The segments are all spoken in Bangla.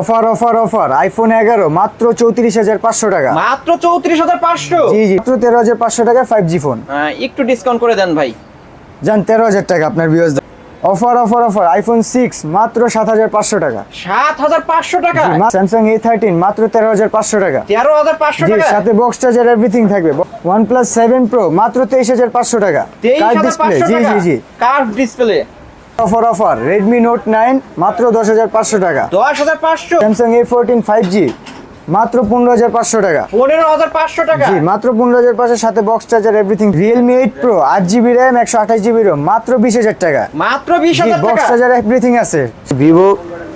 Offer offer offer. আইফোন এগারো মাত্র চৌত্রিশ হাজার পাঁচশো টাকা। মাত্র চৌত্রিশ হাজার পাঁচশো? জি জি মাত্র তেরো হাজার পাঁচশো টাকা ফাইভ জি ফোন একটু ডিসকাউন্ট করে দেন ভাই। যান তেরো হাজার টাকা আপনার views offer offer offer iPhone six মাত্র সাত হাজার পাঁচশো টাকা। সাত হাজার পাঁচশো টাকা? স্যামসাং এ থার্টিন মাত্র তেরো হাজার পাঁচশো টাকা। তেরো হাজার পাঁচশো টাকা? সাথে বক্স চার্জার এভরিথিং থাকবে। ওয়ান প্লাস সেভেন প্রো মাত্র তেইশ হাজার পাঁচশো টাকা। তেইশ হাজার পাঁচশো জি জি জি। Curve display offer offer. Redmi note nine মাত্র দশ হাজার পাঁচশো টাকা। দশ হাজার পাঁচশো? Samsung A fourteen five G মাত্র পনেরো হাজার পাঁচশো টাকা। পনেরো হাজার পাঁচশো টাকা? জি মাত্র পনেরো হাজার পাঁচশো সাথে box charger everything Realme eight pro আট জিবি র্যাম একশো আঠাশ জিবি রোম মাত্র বিশ হাজার টাকা। মাত্র বিশ হাজার বক্স চার্জার এভরিথিং আছে। ভিভো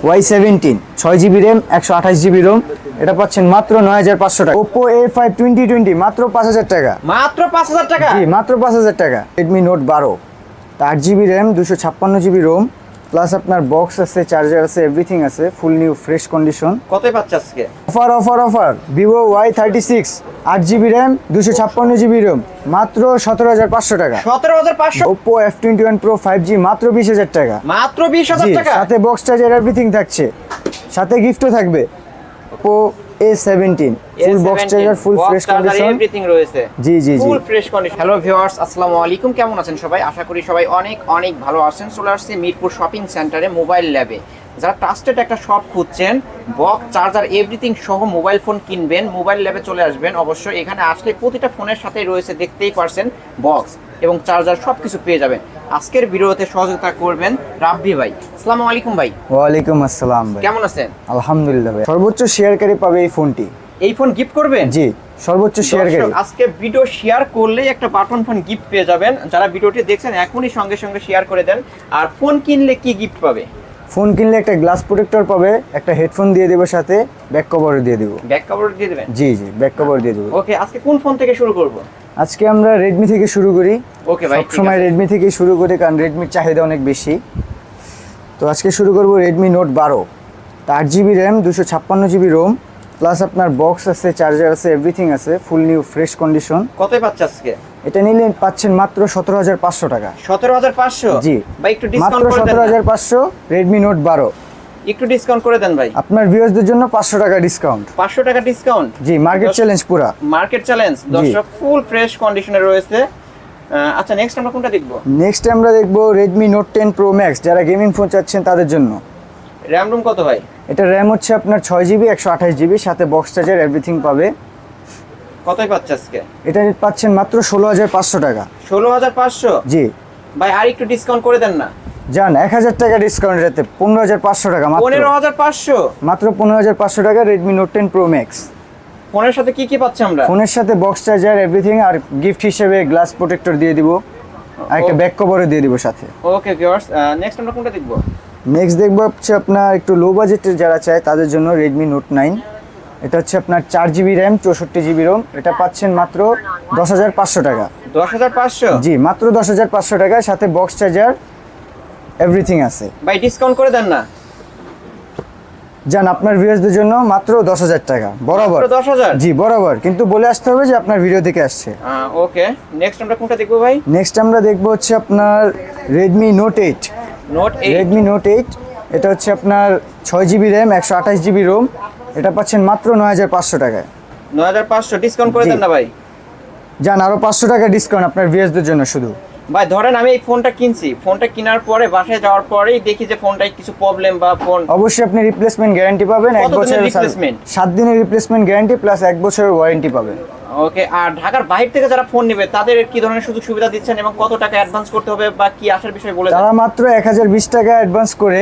ওয়াই সেভেন্টিন ছয় জিবি র্যাম একশো আঠাশ জিবি রোম এটা পাচ্ছেন মাত্র নয় হাজার পাঁচশো টাকা। Oppo A five twenty twenty মাত্র পাঁচ হাজার টাকা। মাত্র পাঁচ হাজার টাকা? জি মাত্র পাঁচ হাজার টাকা। রেডমি নোট বারো। আট জিবি র্যাম দুশো ছাপ্পান্ন জিবি রোম প্লাস আপনার বক্স আছে চার্জার আছে এভরিথিং আছে ফুল নিউ ফ্রেশ কন্ডিশন কতই পাচ্ছে আজকে? Offer offer offer Vivo Y thirty six আট জিবি র্যাম দুশো ছাপ্পান্ন জিবি রোম মাত্র সতেরো হাজার পাঁচশো টাকা। সতেরো হাজার পাঁচশো? Oppo F twenty one pro five G মাত্র বিশ হাজার টাকা। মাত্র বিশ হাজার টাকা? সাথে বক্স চার্জার এভরিথিং থাকছে। সাথে গিফটও থাকবে। Oppo A seventeen full box charger full fresh condition everything রয়েছে। জি জি জি। Full fresh condition hello viewers আসসালামু আলাইকুম। কেমন আছেন সবাই? আশা করি সবাই অনেক অনেক ভালো আছেন। চলে আসছে মিরপুর শপিং সেন্টারে মোবাইল ল্যাবে যারা ট্রাস্টেড একটা শপ খুঁজছেন বক্স চার্জার এভরিথিং সহ মোবাইল ফোন কিনবেন মোবাইল ল্যাবে চলে আসবেন। অবশ্যই এখানে আসলে প্রতিটা ফোনের সাথে রয়েছে দেখতেই পারছেন বক্স এবং চার্জার সব কিছু পেয়ে যাবেন। আজকের ভিডিওতে সহযোগিতা করবেন রাব্বি ভাই। আসসালামু আলাইকুম ভাই। ওয়ালাইকুম আসসালাম ভাই। কেমন আছেন? আলহামদুলিল্লাহ ভাই। সর্বোচ্চ শেয়ারকারী পাবে এই ফোনটি এই ফোন গিফট করবেন? জি সর্বোচ্চ শেয়ারকারী। আজকে ভিডিও শেয়ার করলেই একটা বাটন ফোন গিফট পেয়ে যাবেন। যারা ভিডিওটি দেখছেন এখনই সঙ্গে সঙ্গে শেয়ার করে দেন। আর ফোন কিনলে কি গিফট পাবে? ফোন কিনলে একটা গ্লাস প্রোটেক্টর পাবে একটা হেডফোন দিয়ে দেবো সাথে ব্যাক কভার দিয়ে দেবো। ব্যাক কভার দিয়ে দেবেন? জি জি ব্যাক কভার দিয়ে দেবো। ওকে আজকে কোন ফোন থেকে শুরু করব? আজকে আমরা রেডমি থেকে শুরু করি। ওকে ভাই সবসময়। রেডমি থেকে শুরু করি কারণ রেডমির চাহিদা অনেক বেশি। তো আজকে শুরু করব রেডমি নোট বারো। আট জিবি র্যাম দুশো ছাপ্পান্ন জিবি রোম প্লাস আপনার বক্স আছে চার্জার আছে এভরিথিং আছে ফুল নিউ ফ্রেশ কন্ডিশন কতই পাচ্ছে আজকে? এটা নিলে পাচ্ছেন মাত্র সতেরো হাজার পাঁচশো টাকা। সতেরো হাজার পাঁচশো? জি। ভাই একটু মাত্র ডিসকাউন্ট করে দেন সতেরো। হাজার পাঁচশো রেডমি নোট বারো। একটু ডিসকাউন্ট করে দেন ভাই। আপনার ভিউয়ার্সদের জন্য পাঁচশো টাকা ডিসকাউন্ট পাঁচশো টাকা ডিসকাউন্ট জি মার্কেট চ্যালেঞ্জ পুরা। মার্কেট চ্যালেঞ্জ দর্শক ফুল ফ্রেশ কন্ডিশনে রয়েছে। আচ্ছা নেক্সট আমরা কোনটা দেখব? নেক্সট আমরা দেখব Redmi note ten pro max যারা গেমিং ফোন চাচ্ছেন তাদের জন্য। র্যাম রুম কত ভাই? এটা র্যাম হচ্ছে আপনার ছয় জিবি একশো আঠাশ জিবি সাথে বক্স চার্জার এভরিথিং পাবে। কতই পাচ্ছে আজকে? এটা পাচ্ছেন মাত্র ষোলো হাজার পাঁচশো টাকা। ষোলো হাজার পাঁচশো? জি। ভাই আর একটু ডিসকাউন্ট করে দেন না। যান এক হাজার টাকা ডিসকাউন্ট রেতে পনেরো হাজার পাঁচশো টাকা পনেরো হাজার পাঁচশো? মাত্র পনেরো হাজার পাঁচশো টাকা Redmi note ten pro max ফোনের সাথে কি কি পাচ্ছি আমরা? ফোনের সাথে বক্স চার্জার এভরিথিং আর গিফট হিসেবে গ্লাস প্রোটেক্টর দিয়ে দিব। আর একটা ব্যাক কভারও দিয়ে দিব সাথে। ওকে ভিউয়ার্স নেক্সট আমরা কোনটা দেখব? নেক্সট দেখব হচ্ছে আপনার একটু লো বাজেটের যারা চায় তাদের জন্য রেডমি নোট নাইন এটা হচ্ছে আপনার চার জিবি র্যাম চৌষট্টি জিবি রোম এটা পাচ্ছেন মাত্র দশ হাজার পাঁচশো টাকা। দশ হাজার পাঁচশো? জি মাত্র দশ হাজার পাঁচশো টাকা। সাথে বক্স চার্জার এভরিথিং আছে। ভাই ডিসকাউন্ট করে দেন না। যান আপনার ভিউয়ার্সদের জন্য মাত্র দশ হাজার টাকা। বরাবর। দশ হাজার? জি বরাবর। কিন্তু বলে আসতে হবে যে আপনার ভিডিও থেকে আসছে। ওকে নেক্সট আমরা কোনটা দেখব ভাই? নেক্সট আমরা দেখব হচ্ছে আপনার Redmi note eight note eight Redmi note eight এটা হচ্ছে আপনার ছয় জিবি র্যাম একশো আঠাশ জিবি রোম এটা পাচ্ছেন মাত্র নয় হাজার পাঁচশো টাকায়। নয় হাজার পাঁচশো। ডিসকাউন্ট করে দেন না ভাই? যান আরও পাঁচশো টাকা ডিসকাউন্ট আপনার ভিএসদের জন্য শুধু। ভাই ধরেন আমি এই ফোনটা কিনছি। ফোনটা কেনার পরে বাসায় যাওয়ার পরেই দেখি যে ফোনটায় কিছু প্রবলেম বা ফোন অবশ্যই আপনি রিপ্লেসমেন্ট গ্যারান্টি পাবেন এক বছরের replacement? সাত দিনের রিপ্লেসমেন্ট গ্যারান্টি প্লাস এক বছরের ওয়ারেন্টি পাবেন। ওকে আর ঢাকার বাইরে থেকে যারা ফোন নেবে তাদের কি ধরনের সুযোগ সুবিধা দিচ্ছেন এবং কত টাকা অ্যাডভান্স করতে হবে বা কি আসার বিষয় বলে তারা মাত্র এক হাজার বিশ টাকা অ্যাডভান্স করে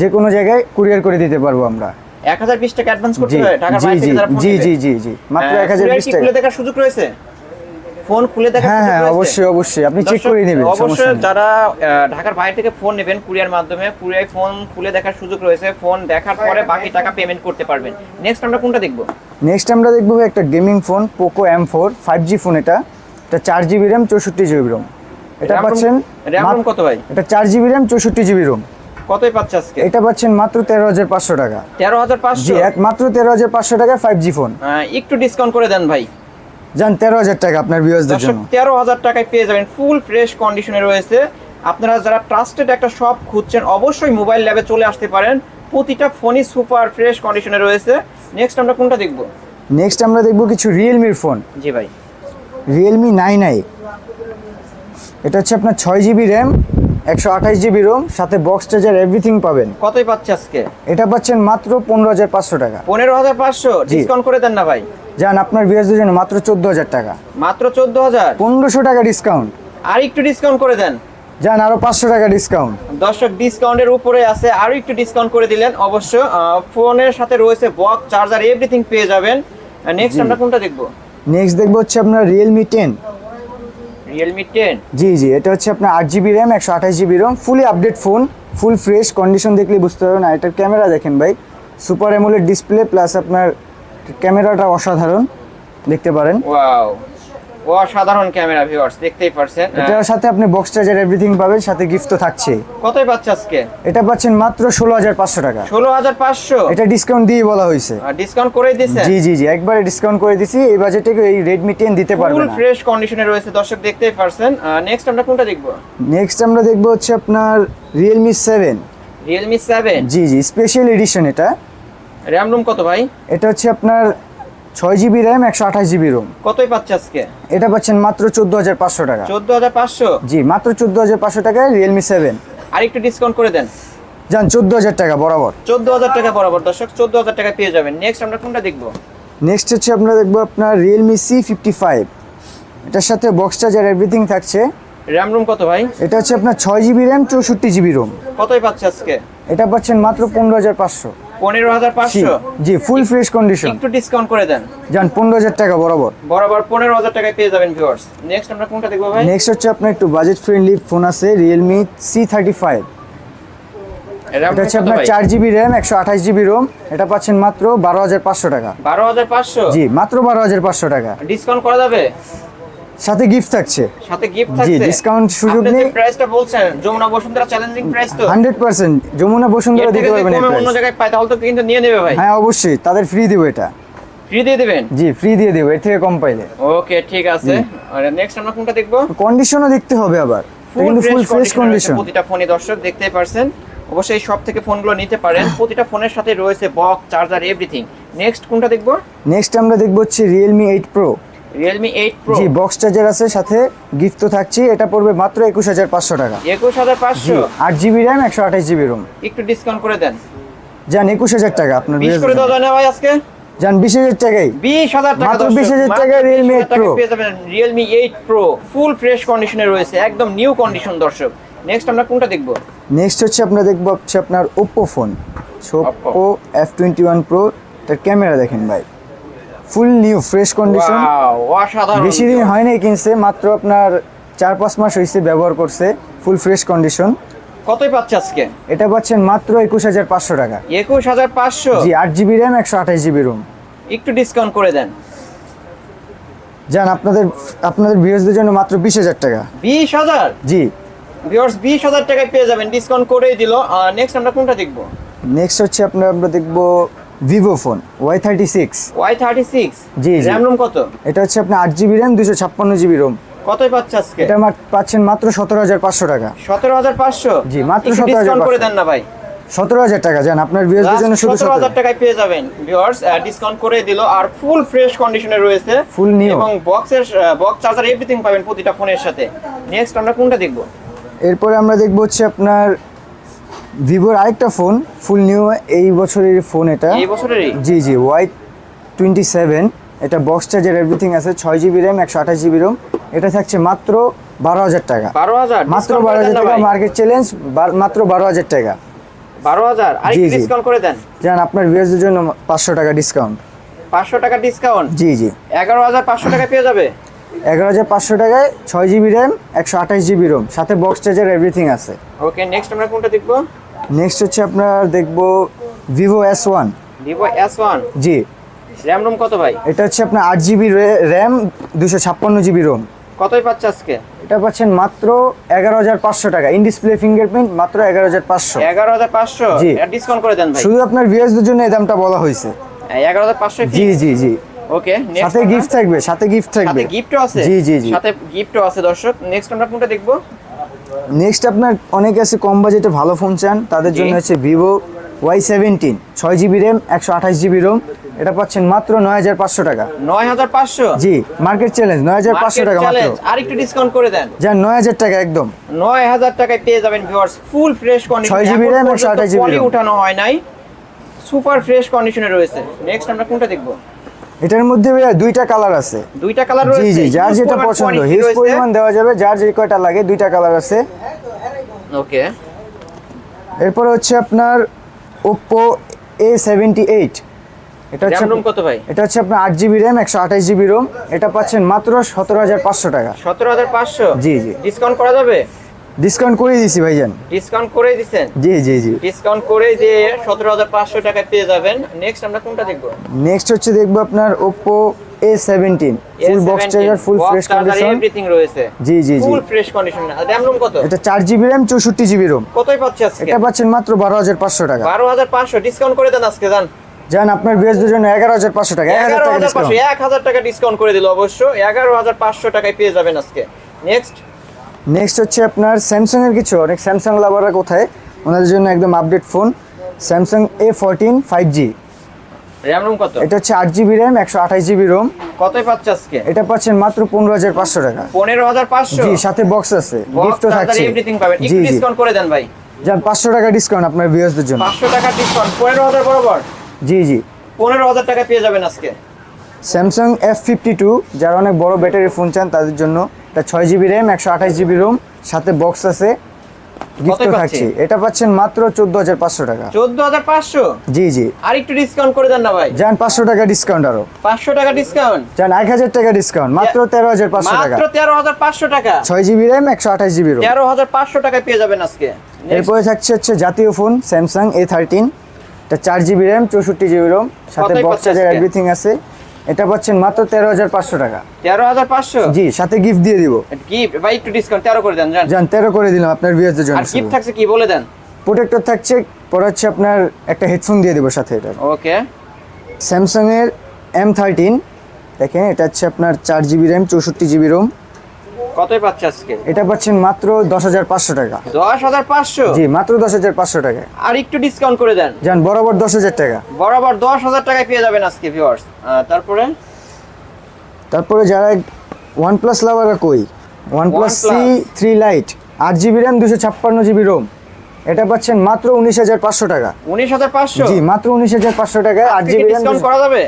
যে কোনো জায়গায় কুরিয়ার করে দিতে পারব আমরা। এক হাজার বিশ টাকা অ্যাডভান্স করতে হবে? ঢাকার জি বাইরে জি থেকে যারা ফোন জি? জি জি জি মাত্র এক হাজার বিশ টাকা। দেখার সুযোগ রয়েছে? ফোন খুলে দেখার হ্যাঁ হ্যাঁ অবশ্যই অবশ্যই। আপনি চেক করে নেবেন অবশ্যই। যারা ঢাকার বাইরে থেকে ফোন নেবেন কুরিয়ার মাধ্যমে কুরিয়ার ফোন খুলে দেখার সুযোগ রয়েছে। ফোন দেখার পরে বাকি টাকা পেমেন্ট করতে পারবেন। নেক্সট আমরা কোনটা দেখব? নেক্সট আমরা দেখব একটা gaming phone Poco M four five G phone এটা। এটা চার জিবি র্যাম চৌষট্টি জিবি রোম এটা পাচ্ছেন RAM মাত- কত ভাই? এটা চার জিবি র্যাম চৌষট্টি জিবি রোম কতই পাচ্ছে আজকে? এটা পাচ্ছেন মাত্র তেরো হাজার পাঁচশো টাকা। তেরো হাজার জি পাঁচশো এক মাত্র তেরো হাজার পাঁচশো টাকা ফাইভ জি ফোন একটু ডিসকাউন্ট করে দেন ভাই। যান তেরো হাজার টাকা আপনার ভিউয়ার্সদের জন্য। তেরো হাজার টাকায় পেয়ে যাবেন ফুল ফ্রেশ কন্ডিশনে রয়েছে। আপনারা যারা ট্রাস্টেড একটা শপ খুঁজছেন অবশ্যই মোবাইল ল্যাবে চলে আসতে পারেন। প্রতিটা ফোনই সুপার ফ্রেশ কন্ডিশনে রয়েছে। নেক্সট আমরা কোনটা দেখব? নেক্সট আমরা দেখব কিছু রিয়েলমির ফোন জি ভাই। রিয়েলমি নাইন আই এটা হচ্ছে আপনার ছয় জিবি র্যাম একশো আঠাশ জিবি রোম সাথে বক্স চার্জার এভরিথিং পাবেন। কতই পাচ্ছে আজকে? এটা পাচ্ছেন মাত্র পনেরো হাজার পাঁচশো টাকা। পনেরো হাজার পাঁচশো। ডিসকাউন্ট করে দেন না ভাই। যান আপনার বিয়াসদের জন্য মাত্র চোদ্দ হাজার টাকা। মাত্র চোদ্দ হাজার পনেরোশো টাকা ডিসকাউন্ট আর একটু ডিসকাউন্ট করে দেন। যান আরও পাঁচশো টাকা ডিসকাউন্ট দর্শক ডিসকাউন্টের উপরে আছে আরও একটু ডিসকাউন্ট করে দিলেন। অবশ্য ফোনের সাথে রয়েছে বক্স চার্জার এভরিথিং পেয়ে যাবেন। নেক্সট আমরা কোনটা দেখব? নেক্সট দেখব হচ্ছে আপনার রিয়েলমি টেন রিয়েলমি টেন জি জি এটা হচ্ছে আপনার আট জিবি র্যাম একশো আঠাশ GB fully update phone full fresh condition দেখলেই বুঝতে পারবেন। আর এটার ক্যামেরা দেখেন ভাই সুপার অ্যামোলেড ডিসপ্লে প্লাস আপনার ক্যামেরাটা অসাধারণ দেখতে পারেন। ওয়াও অসাধারণ ক্যামেরা ভিউয়ার্স দেখতেই পারছেন। এটার সাথে আপনি বক্স চার্জার এভরিথিং পাবেন সাথে গিফট তো থাকছে কতই পাচ্ছে আজকে? এটা পাচ্ছেন মাত্র ষোলো হাজার পাঁচশো টাকা। ষোলো হাজার পাঁচশো? এটা ডিসকাউন্ট দিয়ে বলা হয়েছে। ডিসকাউন্ট করে দিচ্ছে জি জি জি একবারে ডিসকাউন্ট করে দিছি এই বাজেটে এই রেডমি টেন দিতে পারবে ফুল ফ্রেশ কন্ডিশনে রয়েছে দর্শক দেখতেই পারছেন। নেক্সট আমরা কোনটা দেখব? নেক্সট আমরা দেখব হচ্ছে আপনার রিয়েলমি সেভেন রিয়েলমি সেভেন জি জি স্পেশাল এডিশন এটা। র্যাম রুম কত ভাই? এটা হচ্ছে আপনার ছয় জিবি র্যাম একশো আঠাশ জিবি রোম। কতই পাচ্ছে আজকে? এটা পাচ্ছেন মাত্র চোদ্দ হাজার পাঁচশো টাকা। চোদ্দ হাজার পাঁচশো? জি মাত্র চোদ্দ হাজার পাঁচশো টাকায় রিয়েলমি সেভেন আর একটু ডিসকাউন্ট করে দেন। যান চোদ্দ হাজার টাকা বরাবর। চোদ্দ হাজার টাকা বরাবর দর্শক চোদ্দ হাজার টাকা পেয়ে যাবেন। নেক্সট আমরা কোনটা দেখব? নেক্সট হচ্ছে আমরা দেখব আপনার রিয়েলমি সি ফিফটি ফাইভ এটার সাথে বক্স চার্জার এভরিথিং থাকছে। র্যাম রুম কত ভাই? এটা হচ্ছে আপনার ছয় জিবি র্যাম চৌষট্টি জিবি রোম। কতই পাচ্ছে আজকে? এটা পাচ্ছেন মাত্র পনেরো হাজার পাঁচশো। পনেরো হাজার পাঁচশো। জি ফুল ফ্রেশ কন্ডিশন একটু ডিসকাউন্ট করে দেন। যান পনেরো হাজার টাকা বরাবর। বরাবর পনেরো হাজার টাকায় পেয়ে যাবেন ভিউয়ার্স নেক্সট আমরা কোনটা দেখব ভাই? নেক্সট হচ্ছে আপনার একটু বাজেট ফ্রেন্ডলি ফোন আছে রিয়েলমি সি থার্টি ফাইভ এটা হচ্ছে আপনার চার জিবি র্যাম একশো আঠাশ জিবি রোম এটা পাচ্ছেন মাত্র বারো হাজার পাঁচশো টাকা। বারো হাজার পাঁচশো? জি মাত্র বারো হাজার পাঁচশো টাকা। ডিসকাউন্ট করা যাবে? সাথে গিফট থাকছে। সাথে গিফট থাকছে। জি ডিসকাউন্ট সুযোগ আপনি নেই যে প্রাইসটা বলছেন যমুনা বসুন্ধরা চ্যালেঞ্জিং প্রাইস তো। হান্ড্রেড পার্সেন্ট যমুনা বসুন্ধরা দিতে পারবেন এই অন্য জায়গায় পাই তাহলে তো কিন্তু নিয়ে নেবে ভাই। হ্যাঁ অবশ্যই তাদের ফ্রি দিব এটা। ফ্রি দিয়ে দিবেন? জি ফ্রি দিয়ে দেবো এর থেকে কম পাইলে। ওকে ঠিক আছে। আর নেক্সট আমরা কোনটা দেখব? কন্ডিশনও দেখতে হবে আবার। কিন্তু ফুল ফ্রেশ কন্ডিশন প্রতিটা ফোনে দর্শক দেখতেই পারছেন। অবশ্যই সব থেকে ফোনগুলো নিতে পারেন। প্রতিটা ফোনের সাথে রয়েছে বক্স চার্জার এভরিথিং নেক্সট কোনটা দেখব? নেক্সট আমরা দেখব হচ্ছে Realme eight pro Realme eight pro জি বক্স চার্জার আছে সাথে গিফট তো থাকছে এটা পড়বে মাত্র একুশ হাজার পাঁচশো টাকা। একুশ হাজার জি পাঁচশো আট জিবি র্যাম একশো আঠাশ জিবি রোম একটু ডিসকাউন্ট করে দেন। যান একুশ হাজার টাকা আপনার বিশ করে দেওয়া না ভাই আজকে। যান বিশ হাজার টাকাই। বিশ হাজার টাকা মাত্র দর্শক, 20,000 টাকায় Realme 20,000 8 Pro পেয়ে যাবেন Realme eight pro full fresh কন্ডিশনে রয়েছে একদম নিউ কন্ডিশন দর্শক। নেক্সট আমরা কোনটা দেখব? নেক্সট হচ্ছে আপনার দেখব হচ্ছে আপনার Oppo phone Oppo F twenty one pro তার ক্যামেরা দেখেন ভাই। ফুল নিউ ফ্রেশ কন্ডিশন বেশি দিন হয় নাই কিনছে মাত্র আপনার চার পাঁচ মাস হয়েছে ব্যবহার করছে ফুল ফ্রেশ কন্ডিশন কতই পাচ্ছে আজকে? এটা পাচ্ছেন মাত্র একুশ হাজার পাঁচশো টাকা। একুশ হাজার পাঁচশো? জি আট জিবি র্যাম একশো আঠাশ জিবি রুম একটু ডিসকাউন্ট করে দেন। যান আপনাদের আপনাদের ভিউজদের জন্য মাত্র বিশ হাজার টাকা। বিশ হাজার? জি। ভিউয়ার্স বিশ হাজার টাকায় পেয়ে যাবেন ডিসকাউন্ট করেই দিল। নেক্সট আমরা কোনটা দেখব? নেক্সট হচ্ছে আপনার আমরা দেখব Vivo phone Y thirty six Y thirty six জি। র্যাম রুম কত? এটা হচ্ছে আপনার আট জিবি র্যাম দুশো ছাপ্পান্ন জিবি রোম কতই পাচ্ছে আজকে? এটা পাচ্ছেন মাত্র সতেরো হাজার পাঁচশো টাকা। সতেরো হাজার পাঁচশো? জি, মাত্র 17,500 ডিসকাউন্ট করে দেন না ভাই। সতেরো হাজার টাকা যান আপনার জন্য শুধু সতেরো। হাজার টাকায় পেয়ে যাবেন ভিউয়ার্স ডিসকাউন্ট করে দিল আর ফুল ফ্রেশ কন্ডিশনে রয়েছে। Full new। এবং বক্সের বক্স চার্জার এভরিথিং পাবেন প্রতিটা ফোনের সাথে। নেক্সট আমরা কোনটা দেখব? এরপরে আমরা দেখব হচ্ছে আপনার ভিভোর আরেকটা ফোন ফুল নিউ এই বছরের ফোন এটা। এই বছরেরই? জি জি ওয়াই টোয়েন্টি সেভেন এটা বক্স চার্জার এভরিথিং আছে ছয় জিবি র্যাম একশো আঠাশ জিবি রোম এটা থাকছে মাত্র বারো হাজার টাকা। বারো হাজার? মাত্র বারো হাজার টাকা মার্কেট চ্যালেঞ্জ মাত্র বারো হাজার টাকা। বারো হাজার? জি, জি। ডিসকাউন্ট করে দেন। যান আপনার ভিউজদের জন্য পাঁচশো টাকা ডিসকাউন্ট পাঁচশো টাকা ডিসকাউন্ট জি জি। এগারো হাজার পাঁচশো টাকা পেয়ে যাবে? এগারো হাজার পাঁচশো টাকায় ছয় জিবি র্যাম একশো আঠাশ জিবি রোম সাথে বক্স চার্জার এভরিথিং আছে। ওকে নেক্সট আমরা কোনটা দেখব? নেক্সট হচ্ছে আপনার দেখব Vivo S one Vivo S one জি। র্যাম রুম কত ভাই? এটা হচ্ছে আপনার আট জিবি র্যাম দুশো ছাপ্পান্ন জিবি রোম কতই পাচ্ছে আজকে? এটা পাচ্ছেন মাত্র এগারো হাজার পাঁচশো টাকা। ইন ডিসপ্লে ফিঙ্গারপ্রিন্ট মাত্র এগারো হাজার পাঁচশো। এগারো হাজার পাঁচশো? জি। ডিসকাউন্ট করে দেন ভাই। শুধু আপনার ভিউয়ার্সদের জন্য এই দামটা বলা হয়েছে। এগারো হাজার পাঁচশো জি জি জি। ওকে সাথে গিফট থাকবে সাথে গিফট থাকবে। সাথে গিফটও আছে? জি জি জি। সাথে গিফটও আছে দর্শক। নেক্সট আমরা কোনটা দেখব? নেক্সট আপনার অনেকে আছে কম বাজেটে ভালো ফোন চান তাদের জন্য হচ্ছে ভিভো ওয়াই সেভেন্টিন ছয় জিবি র্যাম একশো আঠাশ জিবি রোম এটা পাচ্ছেন মাত্র নয় হাজার পাঁচশো টাকা। নয় হাজার পাঁচশো? জি মার্কেট চ্যালেঞ্জ নয় হাজার পাঁচশো টাকা মাত্র। আর একটু ডিসকাউন্ট করে দেন। যান নয় হাজার টাকা একদম। নয় হাজার টাকায় পেয়ে যাবেন viewers full fresh condition 6 GB RAM, 128 GB RAM উঠানো হয় নাই সুপার ফ্রেশ কন্ডিশনে রয়েছে। নেক্সট আমরা কোনটা দেখব? এটার মধ্যে ভাইয়া দুইটা কালার আছে। দুইটা কালার জি রয়েছে জি যার যেটা পছন্দ। হিউজ পরিমাণ দেওয়া যাবে যার যে কয়টা লাগে দুইটা কালার আছে। ওকে এরপর হচ্ছে আপনার সেভেন্টি এইট এটা হচ্ছে কত ভাই? এটা হচ্ছে আপনার আট জিবি র্যাম একশো আঠাশ জিবি রোম এটা পাচ্ছেন মাত্র সতেরো হাজার পাঁচশো টাকা। সতেরো হাজার পাঁচশো? জি, জি। ডিসকাউন্ট করা যাবে? ডিসকাউন্ট করে দিয়েছি ভাইজান। ডিসকাউন্ট করে দিচ্ছেন জি জি জি। ডিসকাউন্ট করে দিয়ে সতেরো হাজার পাঁচশো টাকায় পেয়ে যাবেন। নেক্সট আমরা কোনটা দেখব? নেক্সট হচ্ছে দেখব আপনার A seventeen full box charger full fresh condition everything রয়েছে। জি জি জি। Full fresh condition RAM ROM কত? এটা চার জিবি র্যাম চৌষট্টি জিবি রোম কতই পাচ্ছে আজকে? এটা পাচ্ছেন মাত্র বারো হাজার পাঁচশো টাকা। বারো হাজার পাঁচশো ডিসকাউন্ট করে দেন আজকে যান আপনার বিএসদের জন্য এগারো হাজার পাঁচশো টাকা এগারো টাকা হাজার পাঁচশো ডিসকাউন্ট এক হাজার টাকা ডিসকাউন্ট করে দিল অবশ্য। এগারো হাজার পাঁচশো টাকায় পেয়ে যাবেন আজকে। নেক্সট নেক্সট হচ্ছে আপনার স্যামসাং এর কিছু অনেক স্যামসাং লাভাররা কোথায়? ওনাদের জন্য একদম update phone Samsung A fourteen five G RAM ROM কত? এটা হচ্ছে আট জিবি র্যাম একশো আঠাশ জিবি রোম কতই পাচ্ছে আজকে? এটা পাচ্ছেন মাত্র পনেরো হাজার পাঁচশো টাকা। পনেরো হাজার পাঁচশো? জি সাথে বক্স আছে। গিফটও থাকছে। এভরিথিং পাবেন। জি ডিসকাউন্ট করে দেন ভাই। যান পাঁচশো টাকা ডিসকাউন্ট আপনার ভিউয়ার্সদের জন্য। পাঁচশো টাকা ডিসকাউন্ট পনেরো হাজার বরাবর? জি জি। পনেরো হাজার টাকা পেয়ে যাবেন আজকে। স্যামসাং এফ ফিফটি টু যারা অনেক বড় ব্যাটারি ফোন চান তাদের জন্য এটা ছয় জিবি র্যাম একশো আঠাশ জিবি রোম সাথে বক্স আছে পাচ্ছি? থাকছে। এটা পাচ্ছেন মাত্র চোদ্দ হাজার পাঁচশো টাকা। চোদ্দ হাজার পাঁচশো? জি জি। আর একটু ডিসকাউন্ট করে দেন না ভাই। যান পাঁচশো টাকা ডিসকাউন্ট আরও। পাঁচশো টাকা ডিসকাউন্ট যান এক হাজার টাকা ডিসকাউন্ট মাত্র তেরো হাজার পাঁচশো টাকা। মাত্র তেরো হাজার পাঁচশো টাকা। ছয় জিবি র্যাম একশো আঠাশ জিবি রোম তেরো হাজার পাঁচশো টাকায় পেয়ে যাবেন আজকে। এরপরে থাকছে হচ্ছে জাতীয় ফোন স্যামসাং এ থার্টিন এটা চার জিবি র্যাম চৌষট্টি জিবি রোম সাথে বক্স চার্জার এভরিথিং আছে। এটা পাচ্ছেন মাত্র তেরো হাজার পাঁচশো টাকা। তেরো হাজার পাঁচশো? জি সাথে গিফট দিয়ে দিব। গিফট ভাই একটু ডিসকাউন্ট তেরো করে দেন জান। যান তেরো করে দিলাম আপনার ভিউয়ারদের জন্য আর গিফট থাকছে কি বলে দেন। প্রোটেক্টর থাকছে পরে হচ্ছে আপনার একটা হেডফোন দিয়ে দেবো সাথে এটা ওকে স্যামসাং এর এম থার্টিন দেখেন এটা হচ্ছে আপনার চার জিবি র্যাম চৌষট্টি জিবি রোম কতই পাচ্ছে আজকে? এটা পাচ্ছেন মাত্র দশ হাজার পাঁচশো টাকা। দশ হাজার পাঁচশো? জি মাত্র দশ হাজার পাঁচশো টাকা। আর একটু ডিসকাউন্ট করে দেন। যান বরাবর দশ হাজার টাকা। বরাবর দশ হাজার টাকায় পেয়ে যাবেন আজকে ভিউয়ার্স তারপরে? তারপরে যারা প্লাস লাভাররা কই? One plus C OnePlus। Three lite আট জিবি র্যাম দুশো ছাপ্পান্ন জিবি রোম এটা পাচ্ছেন মাত্র উনিশ হাজার পাঁচশো টাকা। উনিশ হাজার পাঁচশো? জি মাত্র উনিশ হাজার পাঁচশো টাকায় আট জিবি ডিসকাউন্ট করা যাবে?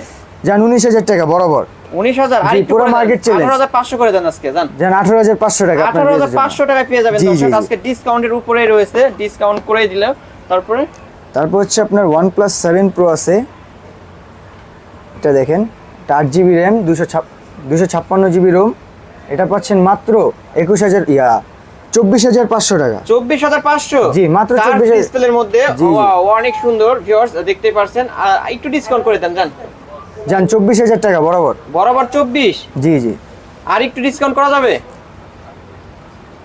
যান উনিশ হাজার টাকা বরাবর। উনিশ হাজার আর জি, একটু পুরো করে দেন। market challenge। আঠারো হাজার পাঁচশো করে দেন আজকে জান। যান আঠারো হাজার পাঁচশো টাকা আঠারো হাজার পাঁচশো টাকায় পেয়ে যাবেন। জি, দর্শক, জি, জি। আজকে ডিসকাউন্টের উপরেই রয়েছে। ডিসকাউন্ট করে দিলে তারপরে? তারপর হচ্ছে আপনার ওয়ান প্লাস সেভেন প্রো আছে। এটা দেখেন আট জিবি র্যাম দুশো ছাপ দুশো ছাপ্পান্ন জিবি রোম এটা পাচ্ছেন মাত্র একুশ হাজার ইয়া চব্বিশ হাজার পাঁচশো টাকা। চব্বিশ হাজার পাঁচশো? জি, মাত্র 24,000 ডিসপ্লের মধ্যে অনেক সুন্দর ভিউয়ার্স দেখতেই পারছেন। আর একটু ডিসকাউন্ট করে দেন জান। যান চব্বিশ হাজার টাকা বরাবর। বরাবর চব্বিশ? জি জি। আর একটু ডিসকাউন্ট করা যাবে?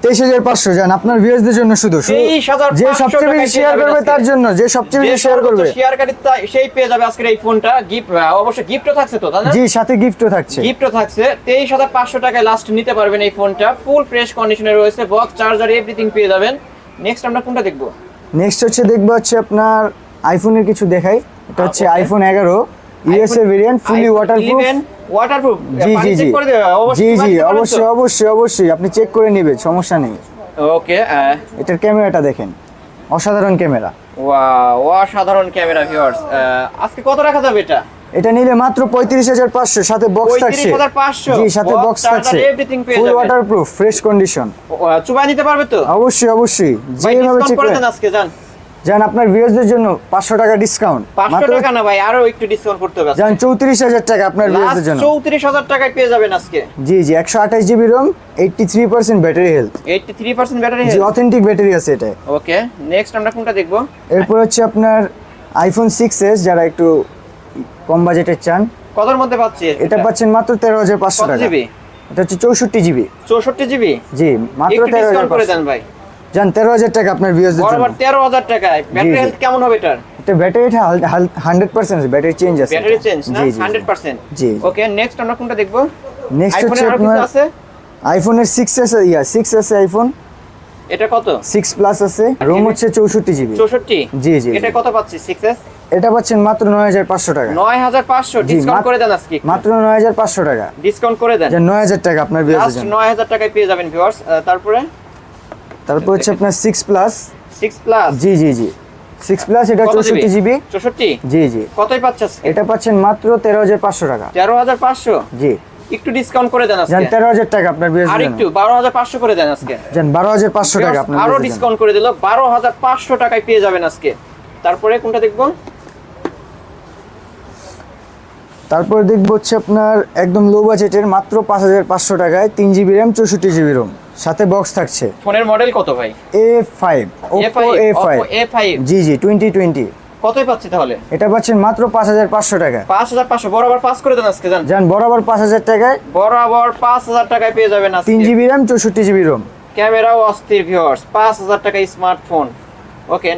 তেইশ হাজার পাঁচশো যান। আপনার ভিউয়ার্সদের জন্য শুধু শুধু 23,500 যে সবচেয়ে বেশি শেয়ার করবে তার জন্য যে সবচেয়ে বেশি শেয়ার করবে। শেয়ারকারী সেই পেয়ে যাবে আজকের এই ফোনটা গিফট অবশ্য গিফটও থাকছে তো না জি সাথে গিফটও থাকছে। গিফটও থাকছে। তেইশ হাজার পাঁচশো টাকায় লাস্ট নিতে পারবেন এই ফোনটা ফুল ফ্রেশ কন্ডিশনে রয়েছে বক্স চার্জার এভরিথিং পেয়ে যাবেন। নেক্সট আমরা কোনটা দেখব? নেক্সট হচ্ছে দেখব হচ্ছে আপনার আইফোনের কিছু দেখাই। এটা হচ্ছে আইফোন এগারো। USA variant fully waterproof waterproof জি জি জি জি জি অবশ্যই অবশ্যই অবশ্যই আপনি চেক করে নেবেন সমস্যা নেই। ওকে এটার ক্যামেরাটা দেখেন। অসাধারণ ক্যামেরা অসাধারণ ক্যামেরা ভিউয়ার্স আজকে কত রাখা যাবে এটা? এটা নিলে মাত্র পঁয়ত্রিশ হাজার পাঁচশো সাথে বক্স থাকছে। 35,500 জি সাথে বক্স থাকছে। ফুল। ওয়াটারপ্রুফ ফ্রেশ কন্ডিশন চুবাই নিতে পারবে তো? অবশ্যই অবশ্যই। যেভাবে চেক করে করেন আজকে যান। যান আপনার ভিউয়ার্সদের জন্য পাঁচশো টাকা ডিসকাউন্ট পাঁচশো টাকা না ভাই আরও একটু ডিসকাউন্ট করতে হবে যান চৌত্রিশ হাজার টাকা আপনার ভিউয়ার্সদের জন্য। চৌত্রিশ হাজার টাকায় পেয়ে যাবেন আজকে। জি জি একশো আঠাশ GB ROM eighty three percent battery health eighty three percent battery জি অথেন্টিক ব্যাটারি আছে এটা ওকে নেক্সট আমরা কোনটা দেখব? এরপর হচ্ছে আপনার আইফোন সিক্স এস যারা একটু কম বাজেটের চান। কতর মধ্যে পাচ্ছেন এটা? পাচ্ছেন মাত্র তেরো হাজার পাঁচশো কত টাকা। জিবি এটা হচ্ছে চৌষট্টি জিবি চৌষট্টি জিবি জি মাত্র একটু তেরো হাজার ডিসকাউন্ট করে দেন ভাই। যান তেরো হাজার টাকা আপনার ভিউয়ার্সদের জন্য। বরাবর তেরো হাজার টাকায় ব্যাটারি হেলথ কেমন হবে এটার? এটা ব্যাটারিটা হান্ড্রেড পার্সেন্ট ব্যাটারি চেঞ্জ আছে ব্যাটারি চেঞ্জ না? জি জি হান্ড্রেড পার্সেন্ট জি। ওকে নেক্সট আমরা কোনটা দেখব? নেক্সট হচ্ছে আপনার আছে? আইফোনের six S yeah six S iPhone এটা কত? সিক্স প্লাস আছে। রোম হচ্ছে চৌষট্টি জিবি চৌষট্টি? জি, জি, এটা কত পাচ্ছি সিক্স এস এটা পাচ্ছেন মাত্র নয় হাজার পাঁচশো টাকা। নয় হাজার পাঁচশো। ডিসকাউন্ট করে দেন আজকে মাত্র নয় হাজার পাঁচশো টাকা। ডিসকাউন্ট করে দেন। যে নয় হাজার টাকা আপনার নয় হাজার টাকায় পেয়ে যাবেন ভিউয়ার্স তারপরে? তারপর হচ্ছে আপনার সিক্স প্লাস সিক্স প্লাস জি জি জি। সিক্স প্লাস এটা চৌষট্টি জিবি চৌষট্টি? জি জি। কতই পাচ্ছে আজকে এটা পাচ্ছেন মাত্র তেরো হাজার পাঁচশো টাকা। তেরো হাজার পাঁচশো? জি। একটু ডিসকাউন্ট করে দেন আজকে। তেরো হাজার টাকা আপনার বিয়ের আর জন্য। একটু বারো হাজার পাঁচশো করে দেন আজকে। হাজার পাঁচশো টাকা আপনার আরও ডিসকাউন্ট করে দিল বারো হাজার পাঁচশো টাকায় পেয়ে যাবেন আজকে। তারপরে কোনটা দেখব? তারপর দেখব হচ্ছে আপনার একদম লো বাজেটের মাত্র পাঁচ হাজার পাঁচশো টাকায় তিন জিবি র্যাম চৌষট্টি জিবি রোম সাথে বক্স থাকছে। ফোনের মডেল কত ভাই? A five Oppo A five A five জি জি টোয়েন্টি টোয়েন্টি কতই পাচ্ছি তাহলে? এটা পাচ্ছেন মাত্র পাঁচ হাজার পাঁচশো টাকা। পাঁচ হাজার পাঁচশো বরাবর পাস করে দেন আজকে জান। বরাবর পাঁচ হাজার টাকায়। বরাবর পাঁচ হাজার টাকায় পেয়ে যাবেন আজকে। তিন জিবি র্যাম চৌষট্টি জিবি রোম। ক্যামেরাও অস্থির ভিউয়ার্স পাঁচ হাজার টাকা স্মার্টফোন। ওকে